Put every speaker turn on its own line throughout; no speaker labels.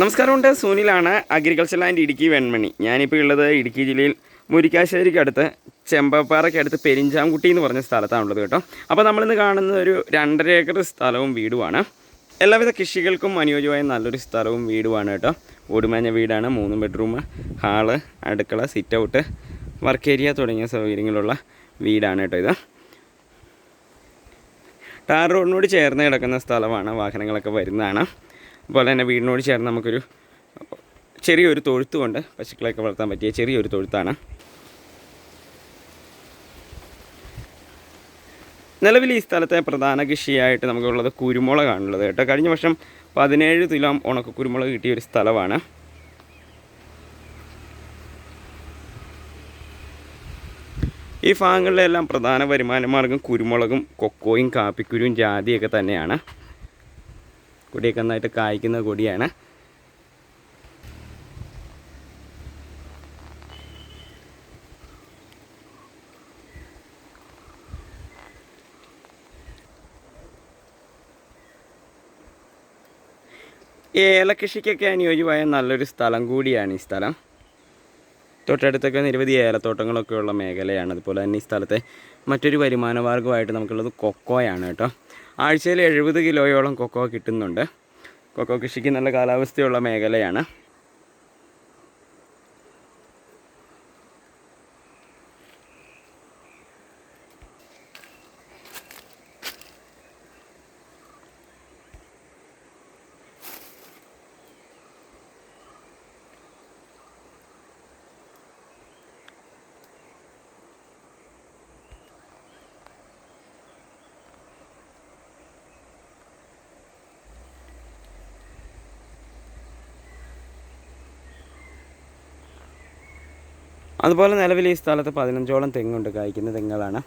നമസ്കാരമുണ്ട്. സുനിലാണ് agriculture land Idukki Venmani. ഞാനിപ്പോൾ ഉള്ളത് ഇടുക്കി ജില്ലയിൽ മുരിക്കാശ്ശേരിക്ക് അടുത്ത് ചെമ്പപ്പാറയ്ക്ക് അടുത്ത് പെരിഞ്ചാംകുട്ടി എന്ന് പറഞ്ഞ സ്ഥലത്താണുള്ളത് കേട്ടോ. അപ്പോൾ നമ്മളിന്ന് കാണുന്നത് ഒരു രണ്ടര ഏക്കർ സ്ഥലവും വീടുമാണ്. എല്ലാവിധ കൃഷികൾക്കും അനുയോജ്യമായ നല്ലൊരു സ്ഥലവും വീടുമാണ് കേട്ടോ. ഓടുമാഞ്ഞ വീടാണ് മൂന്ന് ബെഡ്റൂം ഹാൾ അടുക്കള സിറ്റ് ഔട്ട് വർക്ക് ഏരിയ തുടങ്ങിയ സൗകര്യങ്ങളുള്ള വീടാണ് കേട്ടോ ഇത്. ടാർ റോഡിനോട് ചേർന്ന് കിടക്കുന്ന സ്ഥലമാണ് വാഹനങ്ങളൊക്കെ വരുന്നതാണ്. അതുപോലെ തന്നെ വീടിനോട് ചേർന്ന് നമുക്കൊരു ചെറിയൊരു തൊഴുത്തുകൊണ്ട് പശുക്കളെയൊക്കെ വളർത്താൻ പറ്റിയ ചെറിയൊരു തൊഴുത്താണ്. നിലവിൽ ഈ സ്ഥലത്തെ പ്രധാന കൃഷിയായിട്ട് നമുക്കുള്ളത് കുരുമുളകാണുള്ളത് കേട്ടോ. കഴിഞ്ഞ വർഷം പതിനേഴ് തുലാം ഉണക്ക കുരുമുളക് കിട്ടിയ ഒരു സ്ഥലമാണ്. ഈ ഭാഗങ്ങളിലെല്ലാം പ്രധാന വരുമാന മാർഗം കുരുമുളകും കൊക്കോയും കാപ്പിക്കുരുവും ജാതിയൊക്കെ തന്നെയാണ്. കൊടിയൊക്കെ നന്നായിട്ട് കായ്ക്കുന്ന കൊടിയാണ് ഏലകൃഷിക്കൊക്കെ അനുയോജ്യമായ നല്ലൊരു സ്ഥലം കൂടിയാണ് ഈ സ്ഥലം. തൊട്ടടുത്തൊക്കെ നിരവധി ഏലത്തോട്ടങ്ങളൊക്കെ ഉള്ള മേഖലയാണ്. അതുപോലെ തന്നെ ഈ സ്ഥലത്തെ മറ്റൊരു വരുമാന മാർഗമായിട്ട് നമുക്കുള്ളത് കൊക്കോയാണ് കേട്ടോ. ആഴ്ചയിൽ എഴുപത് കിലോയോളം കൊക്കോ കിട്ടുന്നുണ്ട്. കൊക്കോ കൃഷിക്ക് നല്ല കാലാവസ്ഥയുള്ള മേഖലയാണ്. അതുപോലെ നിലവിൽ ഈ സ്ഥലത്ത് പതിനഞ്ചോളം തെങ്ങുണ്ട്. കായ്ക്കുന്ന തെങ്ങുകളാണ്.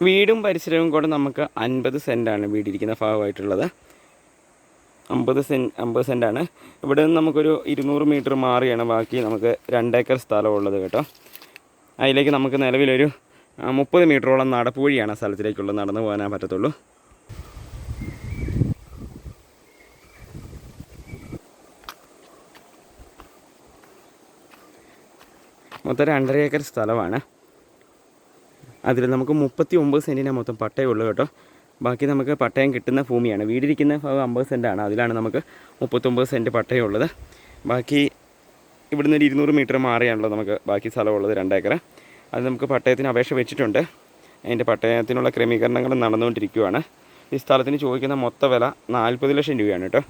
വീടും പരിസരവും കൂടെ നമുക്ക് അൻപത് സെന്റാണ് വീടിരിക്കുന്ന ഭാഗമായിട്ടുള്ളത്. അമ്പത് സെന്റ് അമ്പത് സെന്റാണ് ഇവിടെ നിന്ന് നമുക്കൊരു ഇരുന്നൂറ് മീറ്റർ മാറിയാണ് ബാക്കി നമുക്ക് രണ്ടേക്കർ സ്ഥലമുള്ളത് കേട്ടോ. അതിലേക്ക് നമുക്ക് നിലവിലൊരു മുപ്പത് മീറ്ററോളം നടപ്പ് വഴിയാണ് ആ സ്ഥലത്തിലേക്കുള്ളത് നടന്നു പോകാനേ പറ്റത്തുള്ളൂ. മൊത്തം രണ്ടര ഏക്കർ സ്ഥലമാണ്. അതിൽ നമുക്ക് മുപ്പത്തി ഒമ്പത് സെന്റിനെ മൊത്തം പട്ടയമുള്ളൂ കേട്ടോ. ബാക്കി നമുക്ക് പട്ടയം കിട്ടുന്ന ഭൂമിയാണ്. വീടിരിക്കുന്ന ഭാഗം അമ്പത് സെന്റാണ് അതിലാണ് നമുക്ക് മുപ്പത്തൊമ്പത് സെന്റ് പട്ടയമുള്ളത് ബാക്കി ഇവിടുന്ന് ഒരു ഇരുന്നൂറ് മീറ്റർ മാറിയാണല്ലോ നമുക്ക് ബാക്കി സ്ഥലമുള്ളത് രണ്ടേക്കർ അത് നമുക്ക് പട്ടയത്തിന് അപേക്ഷ വെച്ചിട്ടുണ്ട്. അതിന്റെ പട്ടയത്തിനുള്ള ക്രമീകരണങ്ങൾ നടന്നുകൊണ്ടിരിക്കുകയാണ് ഈ സ്ഥലത്തിന് ചോദിക്കുന്ന മൊത്ത വില നാൽപ്പത് ലക്ഷം രൂപയാണ് കേട്ടോ.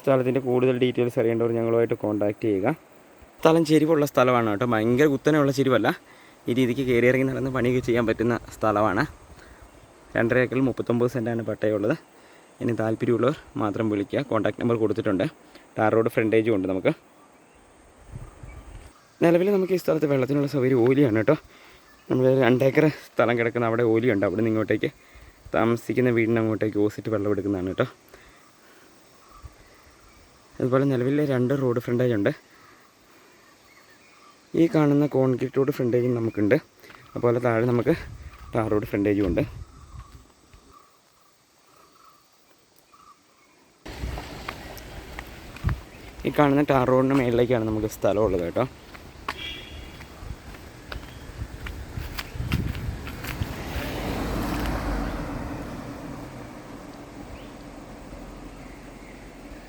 സ്ഥലത്തിന്റെ കൂടുതൽ ഡീറ്റെയിൽസ് അറിയേണ്ടവർ ഞങ്ങളുമായിട്ട് കോൺടാക്റ്റ് ചെയ്യുക. സ്ഥലം ചെരിവുള്ള സ്ഥലമാണ് കേട്ടോ. ഭയങ്കര കുത്തനെയുള്ള ചെരിവല്ല. ഈ രീതിക്ക് കയറി ഇറങ്ങി നടന്ന് പണിയൊക്കെ ചെയ്യാൻ പറ്റുന്ന സ്ഥലമാണ്. രണ്ടര ഏക്കറിൽ മുപ്പത്തൊമ്പത് സെന്റാണ് പട്ടയമുള്ളത്. ഇനി താല്പര്യമുള്ളവർ മാത്രം വിളിക്കുക. കോൺടാക്ട് നമ്പർ കൊടുത്തിട്ടുണ്ട്. ടാർ റോഡ് ഫ്രണ്ടേജും ഉണ്ട് നമുക്ക്. നിലവിൽ നമുക്ക് ഈ സ്ഥലത്ത് വെള്ളത്തിനുള്ള സൗകര്യം ഓലിയാണ് കേട്ടോ. നമ്മൾ രണ്ടേക്കർ സ്ഥലം കിടക്കുന്ന അവിടെ ഓലിയുണ്ട് അവിടെ നിന്ന് ഇങ്ങോട്ടേക്ക് താമസിക്കുന്ന വീടിന് അങ്ങോട്ടേക്ക് ഓസിറ്റ് വെള്ളം എടുക്കുന്നതാണ് കേട്ടോ. അതുപോലെ നിലവിൽ രണ്ട് റോഡ് ഫ്രണ്ടേജ് ഉണ്ട്. ഈ കാണുന്ന കോൺക്രീറ്റ് റോഡ് ഫ്രണ്ടേജും നമുക്കുണ്ട്. അതുപോലെ താഴെ നമുക്ക് ടാർ റോഡ് ഫ്രണ്ടേജും ഉണ്ട്. ഈ കാണുന്ന ടാർ റോഡിന് മേളിലേക്കാണ് നമുക്ക് സ്ഥലമുള്ളത് കേട്ടോ.